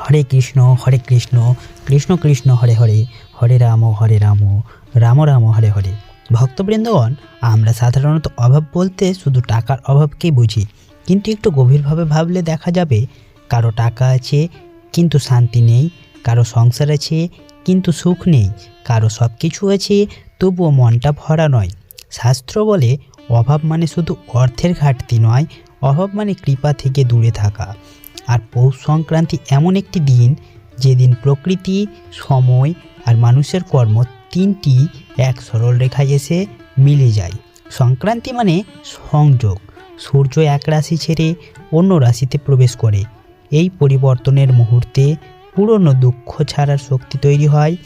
হরে কৃষ্ণ হরে কৃষ্ণ কৃষ্ণ কৃষ্ণ, হরে হরে হরে রাম হরে রাম রাম রাম, হরে হরে। ভক্তবৃন্দগণ, আমরা সাধারণত অভাব বলতে শুধু টাকার অভাবকেই বুঝি, কিন্তু একটু গভীরভাবে ভাবলে দেখা যাবে, কারও টাকা আছে, কিন্তু শান্তি নেই, কারও সংসার আছে, কিন্তু সুখ নেই, কারও সব কিছু আছে, তবুও মনটা ভরা নয়। শাস্ত্র বলে, অভাব মানে শুধু অর্থের ঘাটতি নয়, অভাব মানে কৃপা থেকে দূরে থাকা। আর পৌষ সংক্রান্তি এমন একটি দিন যেদিন প্রকৃতি, সময় আর মানুষের কর্ম তিনটি এক সরল রেখায় এসে মিলে যায়। সংক্রান্তি মানে সংযোগ। সূর্য এক রাশি ছেড়ে অন্য রাশিতে প্রবেশ করে। এই পরিবর্তনের মুহূর্তে পুরনো দুঃখ ছাড়ার শক্তি তৈরি হয়,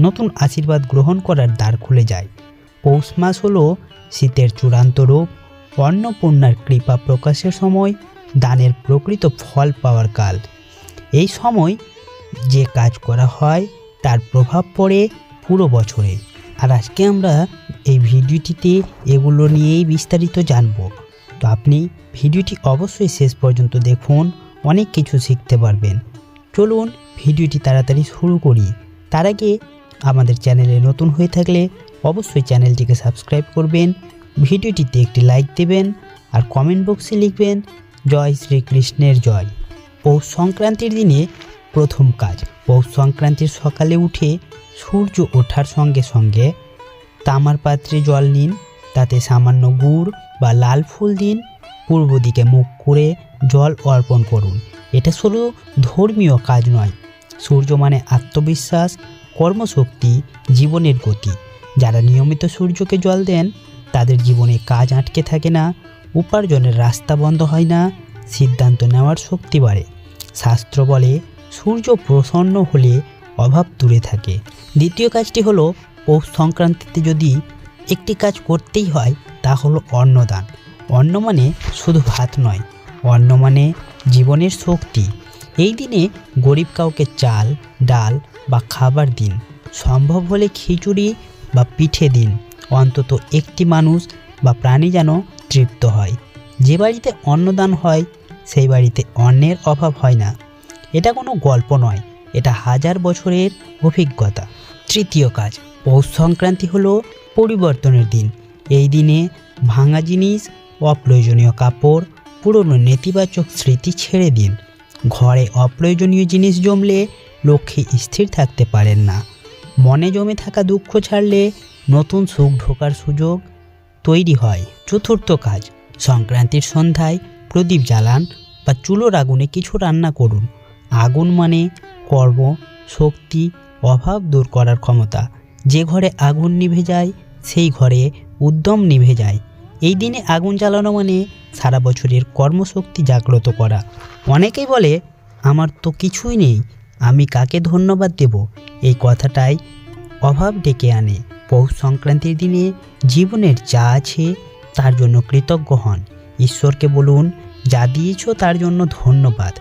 নতুন আশীর্বাদ গ্রহণ করার দ্বার খুলে যায়। পৌষ মাস হলো শীতের চূড়ান্ত রূপ, অন্নপূর্ণার কৃপা প্রকাশের সময় দানের প্রকৃত ফল পাওয়ার কাল। এই সময় যে কাজ করা হয়, তার প্রভাব পড়ে পুরো বছরে। আর আজকে আমরা এই ভিডিওটিতে এগুলো নিয়েই বিস্তারিত জানব। তো আপনি ভিডিওটি অবশ্যই শেষ পর্যন্ত দেখুন, অনেক কিছু শিখতে পারবেন। চলুন ভিডিওটি তাড়াতাড়ি শুরু করি। তার আগে আমাদের চ্যানেলে নতুন হয়ে থাকলে অবশ্যই চ্যানেলটিকে সাবস্ক্রাইব করবেন, ভিডিওটিতে একটি লাইক দেবেন, আর কমেন্ট বক্সে লিখবেন জয় শ্রীকৃষ্ণের জয়। পৌষ সংক্রান্তির দিনে প্রথম কাজ, পৌষ সংক্রান্তির সকালে উঠে সূর্য ওঠার সঙ্গে সঙ্গে তামার পাত্রে জল নিন, তাতে সামান্য গুড় বা লাল ফুল দিন, পূর্ব দিকে মুখ করে জল অর্পণ করুন। এটা শুধু ধর্মীয় কাজ নয়, সূর্য মানে আত্মবিশ্বাস, কর্মশক্তি, জীবনের গতি। যারা নিয়মিত সূর্যকে জল দেন, তাদের জীবনে কাজ আটকে থাকে না উপার্জনের রাস্তা বন্ধ হয় না, সিদ্ধান্ত নেওয়ার শক্তি বাড়ে। শাস্ত্র বলে, সূর্য প্রসন্ন হলে অভাব দূরে থাকে। দ্বিতীয় কাজটি হলো, পৌষ সংক্রান্তিতে যদি একটি কাজ করতেই হয়, তা হলো অন্নদান। অন্ন মানে শুধু ভাত নয়, অন্ন মানে জীবনের শক্তি। এই দিনে গরিব কাউকে চাল, ডাল বা খাবার দিন। সম্ভব হলে খিচুড়ি বা পিঠে দিন। অন্তত একটি মানুষ বা প্রাণী যেন তৃপ্ত হয়। যে বাড়িতে অন্নদান হয়, সেই বাড়িতে অন্নের অভাব হয় না। এটা কোনো গল্প নয়, এটা হাজার বছরের অভিজ্ঞতা। তৃতীয় কাজ, পৌষ সংক্রান্তি হলো পরিবর্তনের দিন। এই দিনে ভাঙা জিনিস, অপ্রয়োজনীয় কাপড়, পুরনো নেতিবাচক স্মৃতি ছেড়ে দিন। ঘরে অপ্রয়োজনীয় জিনিস জমলে লক্ষ্যে স্থির থাকতে পারেন না। মনে জমে থাকা দুঃখ ছাড়লে নতুন সুখ ঢোকার সুযোগ তৈরি হয়। চতুর্থ কাজ, সংক্রান্তির সন্ধ্যায় প্রদীপ জ্বালান বা চুলোর আগুনে কিছু রান্না করুন। আগুন মানে কর্ম, শক্তি, অভাব দূর করার ক্ষমতা। যে ঘরে আগুন নিভে যায়, সেই ঘরে উদ্যম নিভে যায়। এই দিনে আগুন জ্বালানো মানে সারা বছরের কর্মশক্তি জাগ্রত করা। অনেকেই বলে, আমার তো কিছুই নেই, আমি কাকে ধন্যবাদ দেব? এই কথাটাই অভাব ডেকে আনে। পৌষ সংক্রান্তির দিনে জীবনের যা আছে তার জন্য কৃতজ্ঞ হন। ঈশ্বরকে বলুন, যা দিয়েছ তার জন্য ধন্যবাদ।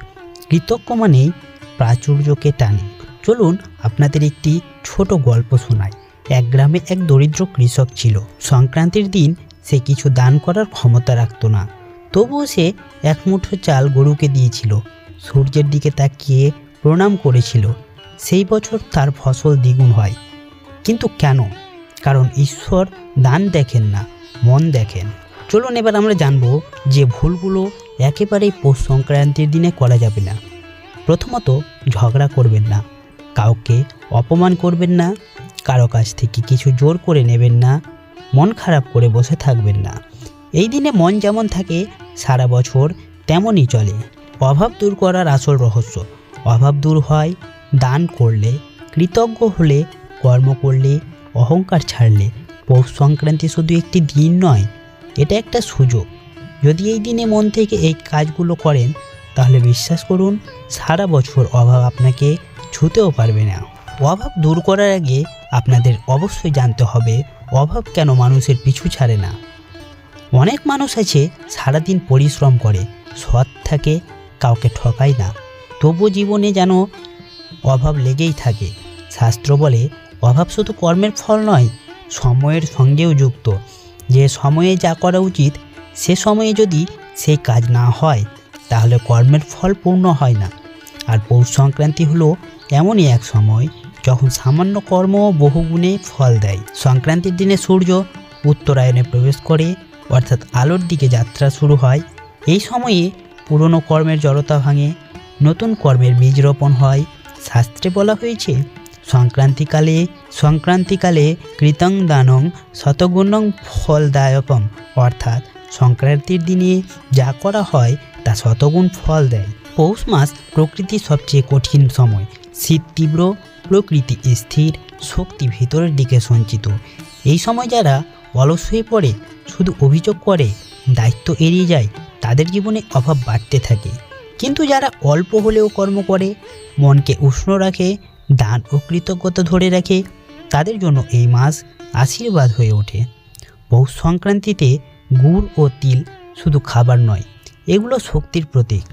কৃতজ্ঞ মানেই প্রাচুর্যকে টানে। চলুন আপনাদের একটি ছোট গল্প শোনাই। এক গ্রামে এক দরিদ্র কৃষক ছিল। সংক্রান্তির দিন সে কিছু দান করার ক্ষমতা রাখতো না। তবুও সে এক মুঠো চাল গরুকে দিয়েছিল। সূর্যের দিকে তাকিয়ে প্রণাম করেছিল। সেই বছর তার ফসল দ্বিগুণ হয়। কিন্তু কেন? কারণ ঈশ্বর দান দেখেন না, মন দেখেন। চলুন এবার আমরা জানব যে ভুলগুলো একেবারেই পৌষ সংক্রান্তির দিনে করা যাবে না। প্রথমত, ঝগড়া করবেন না। কাউকে অপমান করবেন না, কারও কাছ থেকে কিছু জোর করে নেবেন না, মন খারাপ করে বসে থাকবেন না। এই দিনে মন যেমন থাকে, সারা বছর তেমনই চলে। অভাব দূর করার আসল রহস্য, অভাব দূর হয়, দান করলে, কৃতজ্ঞ হলে, কর্ম করলে অহংকার ছাড়লে পৌষ সংক্রান্তি শুধু একটি দিন নয়, এটা একটা সুযোগ। যদি এই দিনে মন থেকে এই কাজগুলো করেন, তাহলে বিশ্বাস করুন, সারা বছর অভাব আপনাকে ছুতেও পারবে না। অভাব দূর করার আগে আপনাদের অবশ্যই জানতে হবে, অভাব কেন মানুষের পিছু ছাড়ে না। অনেক মানুষ আছে, সারাদিন পরিশ্রম করে, সৎ থাকে, কাউকে ঠকায় না। তবু জীবনে যেন অভাব লেগেই থাকে। শাস্ত্র বলে অভাব শুধু কর্মের ফল নয়, সময়ের সঙ্গেও যুক্ত। যে সময়ে যা করা উচিত, সে সময়ে যদি সেই কাজ না হয়, তাহলে কর্মের ফল পূর্ণ হয় না। আর পৌষ সংক্রান্তি হলো এমনই এক সময় যখন সামান্য কর্ম বহুগুণে ফল দেয়। সংক্রান্তির দিনে সূর্য উত্তরায়ণে প্রবেশ করে, অর্থাৎ আলোর দিকে যাত্রা শুরু হয়। এই সময়ে পুরনো কর্মের জড়তা ভাঙে, নতুন কর্মের বীজ রোপণ হয়। শাস্ত্রে বলা হয়েছে সংক্রান্তিকালে সংক্রান্তিকালে কৃতং দানং শতগুণং ফলদায়কম। অর্থাৎ সংক্রান্তির দিনে যা করা হয়, তা শতগুণ ফল দেয়। পৌষ মাস প্রকৃতির সবচেয়ে কঠিন সময়। শীত তীব্র, প্রকৃতি স্থির, শক্তি ভিতরের দিকে সঞ্চিত। এই সময় যারা অলস হয়ে পড়ে, শুধু অভিযোগ করে, দায়িত্ব এড়িয়ে যায়, তাদের জীবনে অভাব বাড়তে থাকে। কিন্তু যারা অল্প হলেও কর্ম করে, মনকে উষ্ণ রাখে দান ও কৃতজ্ঞতা ধরে রাখে। তাদের জন্য এই মাস আশীর্বাদ হয়ে ওঠে। পৌষ সংক্রান্তিতে গুড় ও তিল শুধু খাবার নয়, এগুলো শক্তির প্রতীক।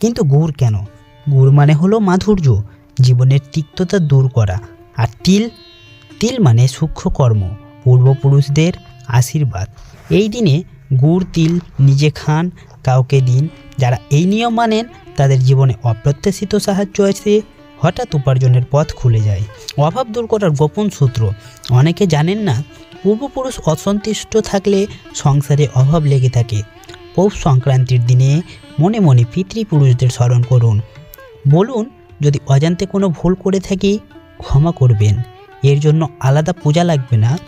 কিন্তু গুড় কেন? গুড় মানে হলো মাধুর্য, জীবনের তিক্ততা দূর করা। আর তিল? তিল মানে সূক্ষ্ম কর্ম, পূর্বপুরুষদের আশীর্বাদ। এই দিনে গুড়, তিল নিজে খান, কাউকে দিন। যারা এই নিয়ম মানেন, তাদের জীবনে অপ্রত্যাশিত সাহায্য আছে। হঠাৎ উপার্জনের পথ খুলে যায়। অভাব দূর করার গোপন সূত্র। অনেকে জানেন না, পূর্বপুরুষ অসন্তুষ্ট থাকলে সংসারে অভাব লেগে থাকে। পৌষ সংক্রান্তির দিনে মনে মনে পিতৃপুরুষদের স্মরণ করুন। বলুন, যদি অজান্তে কোনো ভুল করে থাকি, ক্ষমা করবেন। এর জন্য আলাদা পূজা লাগবে না।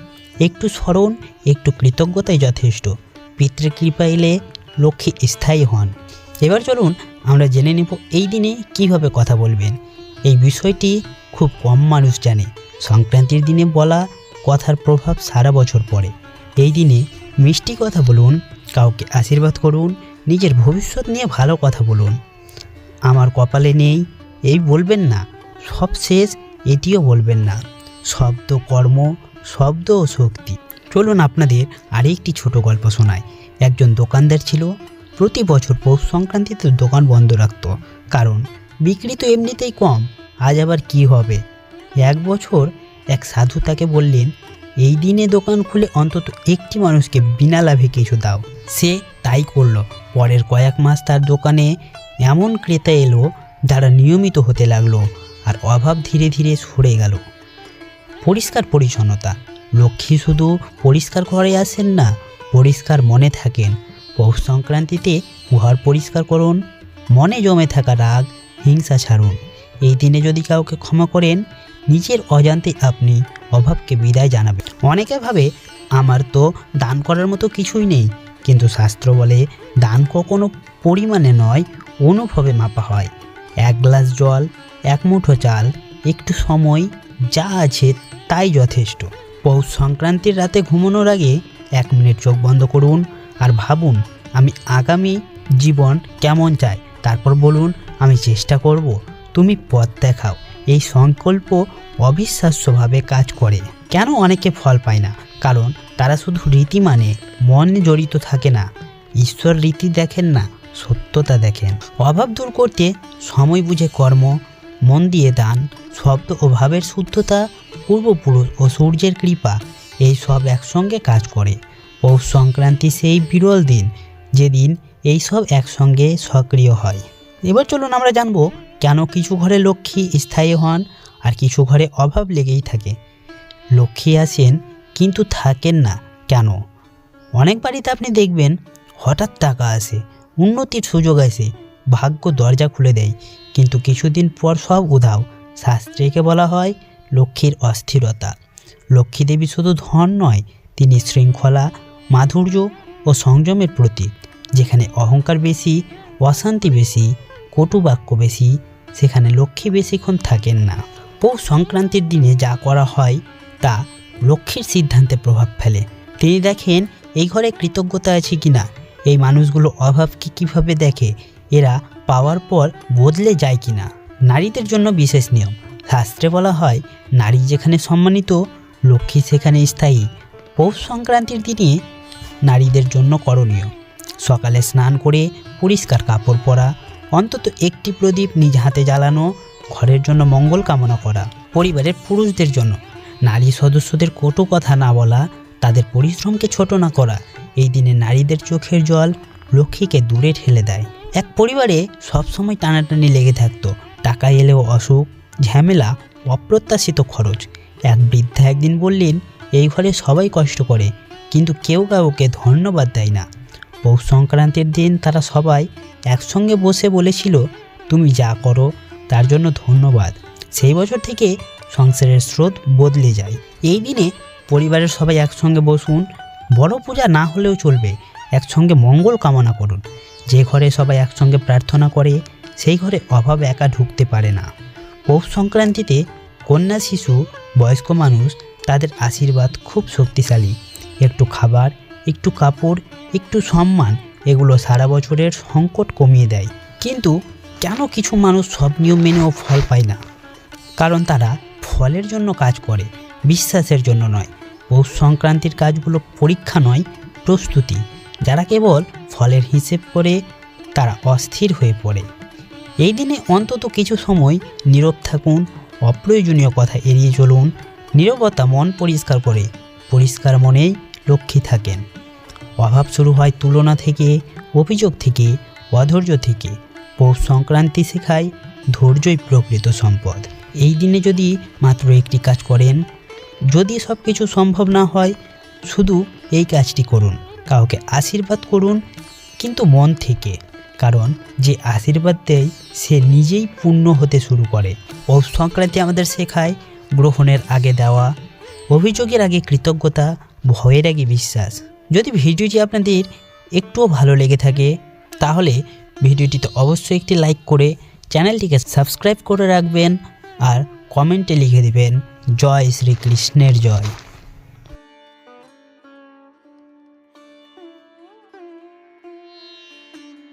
একটু স্মরণ, একটু কৃতজ্ঞতাই যথেষ্ট। পিতৃকৃপা এলে লক্ষ্মী স্থায়ী হন। এবার চলুন আমরা জেনে নেব এই দিনে কীভাবে কথা বলবেন। এই বিষয়টি খুব কম মানুষ জানে। সংক্রান্তির দিনে বলা কথার প্রভাব সারা বছর পড়ে। এই দিনে মিষ্টি কথা বলুন, কাউকে আশীর্বাদ করুন, নিজের ভবিষ্যৎ নিয়ে ভালো কথা বলুন। আমার কপালে নেই, এই বলবেন না। সব শেষ, এটিও বলবেন না। শব্দ কর্ম, শব্দ ও শক্তি। চলুন আপনাদের আরেকটি ছোট গল্প শোনায় একজন দোকানদার ছিল, প্রতি বছর পৌষ সংক্রান্তিতে দোকান বন্ধ রাখত। কারণ বিক্রি তো এমনিতেই কম, আজ আবার কি হবে? এক বছর এক সাধু তাকে বললেন, এই দিনে দোকান খুলে অন্তত একটি মানুষকে বিনা লাভে কিছু দাও। সে তাই করল। পরের কয়েক মাস তার দোকানে এমন ক্রেতা এলো যারা নিয়মিত হতে লাগল আর অভাব ধীরে ধীরে সরে গেল। পরিষ্কার পরিচ্ছন্নতা। লক্ষ্মী শুধু পরিষ্কার ঘরে আসেন না, পরিষ্কার মনে থাকেন। পৌষ সংক্রান্তিতে ঘর পরিষ্কার করুন, মনে জমে থাকা রাগ হিংসা ছাড়ুন। এই দিনে যদি কাউকে ক্ষমা করেন, নিজের অজান্তে আপনি অভাবকে বিদায় জানাবেন। অনেকে ভাবে, আমার তো দান করার মতো কিছুই নেই। কিন্তু শাস্ত্র বলে, দান কখনো পরিমাণে নয়, অনুভবে মাপা হয়। এক গ্লাস জল, এক মুঠো চাল, একটু সময়, যা আছে তাই যথেষ্ট। পৌষ সংক্রান্তির রাতে ঘুমানোর আগে এক মিনিট চোখ বন্ধ করুন আর ভাবুন, আমি আগামী জীবন কেমন চাই? তারপর বলুন আমি চেষ্টা করব, তুমি পথ দেখাও। এই সংকল্প অবিশ্বাস্যভাবে কাজ করে। কেন অনেকে ফল পায় না? কারণ তারা শুধু রীতি মানে মন জড়িত থাকে না। ঈশ্বর রীতি দেখেন না, সত্যতা দেখেন। অভাব দূর করতে সময় বুঝে কর্ম, মন দিয়ে দান, শব্দ ও ভাবের শুদ্ধতা পূর্বপুরুষ ও সূর্যের কৃপা, এই সব একসঙ্গে কাজ করে। পৌষ সংক্রান্তি সেই বিরল দিন, যেদিন এই সব একসঙ্গে সক্রিয় হয়। এবার চলুন আমরা জানব কেন কিছু ঘরে লক্ষ্মী স্থায়ী হন আর কিছু ঘরে অভাব লেগেই থাকে। লক্ষ্মী আসেন কিন্তু থাকেন না। কেন? অনেক বাড়িতে আপনি দেখবেন হঠাৎ টাকা আসে, উন্নতির সুযোগ আসে, ভাগ্য দরজা খুলে দেয়। কিন্তু কিছুদিন পর সব উধাও। শাস্ত্রীকে বলা হয় লক্ষ্মীর অস্থিরতা। লক্ষ্মী দেবী শুধু ধন নয়, তিনি শৃঙ্খলা, মাধুর্য ও সংযমের প্রতীক, যেখানে অহংকার বেশি, অশান্তি বেশি কটু বাক্য বেশি, সেখানে লক্ষ্মী বেশিক্ষণ থাকেন না। পৌষ সংক্রান্তির দিনে যা করা হয়, তা লক্ষ্মীর সিদ্ধান্তে প্রভাব ফেলে। তিনি দেখেন, এই ঘরে কৃতজ্ঞতা আছে কিনা? এই মানুষগুলো অভাবকে কীভাবে দেখে? এরা পাওয়ার পর বদলে যায় কি না নারীদের জন্য বিশেষ নিয়ম। শাস্ত্রে বলা হয়, নারী যেখানে সম্মানিত, লক্ষ্মী সেখানে স্থায়ী। পৌষ সংক্রান্তির দিনে নারীদের জন্য করণীয়। সকালে স্নান করে পরিষ্কার কাপড় পরা অন্তত একটি প্রদীপ নিজ হাতে জ্বালানো, ঘরের জন্য মঙ্গল কামনা করা, পরিবারের পুরুষদের জন্য। নারী সদস্যদের কটু কথা না বলা, তাদের পরিশ্রমকে ছোট না করা, এই দিনে নারীদের চোখের জল লক্ষ্মীকে দূরে ঠেলে দেয়। এক পরিবারে সবসময় টানাটানি লেগে থাকতো টাকা এলেও অসুখ, ঝামেলা, অপ্রত্যাশিত খরচ। এক বৃদ্ধা একদিন বললেন, এই ঘরে সবাই কষ্ট করে, কিন্তু কেউ কাউকে ধন্যবাদ দেয় না। পৌষ সংক্রান্তির দিন তারা সবাই একসঙ্গে বসে বলেছিল, তুমি যা করো, তার জন্য ধন্যবাদ। সেই বছর থেকে সংসারের স্রোত বদলে যায়। এই দিনে পরিবারের সবাই একসঙ্গে বসুন, বড় পূজা না হলেও চলবে। একসঙ্গে মঙ্গল কামনা করুন। যে ঘরে সবাই একসঙ্গে প্রার্থনা করে, সেই ঘরে অভাব একা ঢুকতে পারে না। পৌষ সংক্রান্তিতে কন্যা শিশু, বয়স্ক মানুষ, তাদের আশীর্বাদ খুব শক্তিশালী। একটু খাবার, একটু কাপড়, একটু সম্মান এগুলো সারা বছরের সংকট কমিয়ে দেয়। কিন্তু কেন কিছু মানুষ সব নিয়ম মেনেও ফল পায় না? কারণ তারা ফলের জন্য কাজ করে, বিশ্বাসের জন্য নয়। পৌষ সংক্রান্তির কাজগুলো পরীক্ষা নয়, প্রস্তুতি। যারা কেবল ফলের হিসেব করে, তারা অস্থির হয়ে পড়ে। এই দিনে অন্তত কিছু সময় নীরব থাকুন, অপ্রয়োজনীয় কথা এড়িয়ে চলুন, নীরবতা মন পরিষ্কার করে, পরিষ্কার মনেই লক্ষ্মী থাকেন। অভাব শুরু হয় তুলনা থেকে, অভিযোগ থেকে, অধৈর্য থেকে। পৌষ সংক্রান্তি শেখায় ধৈর্যই প্রকৃত সম্পদ। এই দিনে যদি মাত্র একটি কাজ করেন, যদি সব কিছু সম্ভব না হয়, শুধু এই কাজটি করুন। কাউকে আশীর্বাদ করুন, কিন্তু মন থেকে। কারণ, যে আশীর্বাদ দেয়, সে নিজেই পূর্ণ হতে শুরু করে। পৌষ সংক্রান্তি আমাদের শেখায় গ্রহণের আগে দেওয়া, অভিযোগের আগে কৃতজ্ঞতা, ভয়ের আগে বিশ্বাস। যদি ভিডিওটি আপনাদের একটুও ভালো লেগে থাকে, তাহলে ভিডিওটিতে অবশ্যই একটি লাইক করে চ্যানেলটিকে সাবস্ক্রাইব করে রাখবেন আর কমেন্টে লিখে দেবেন, জয় শ্রীকৃষ্ণের জয়।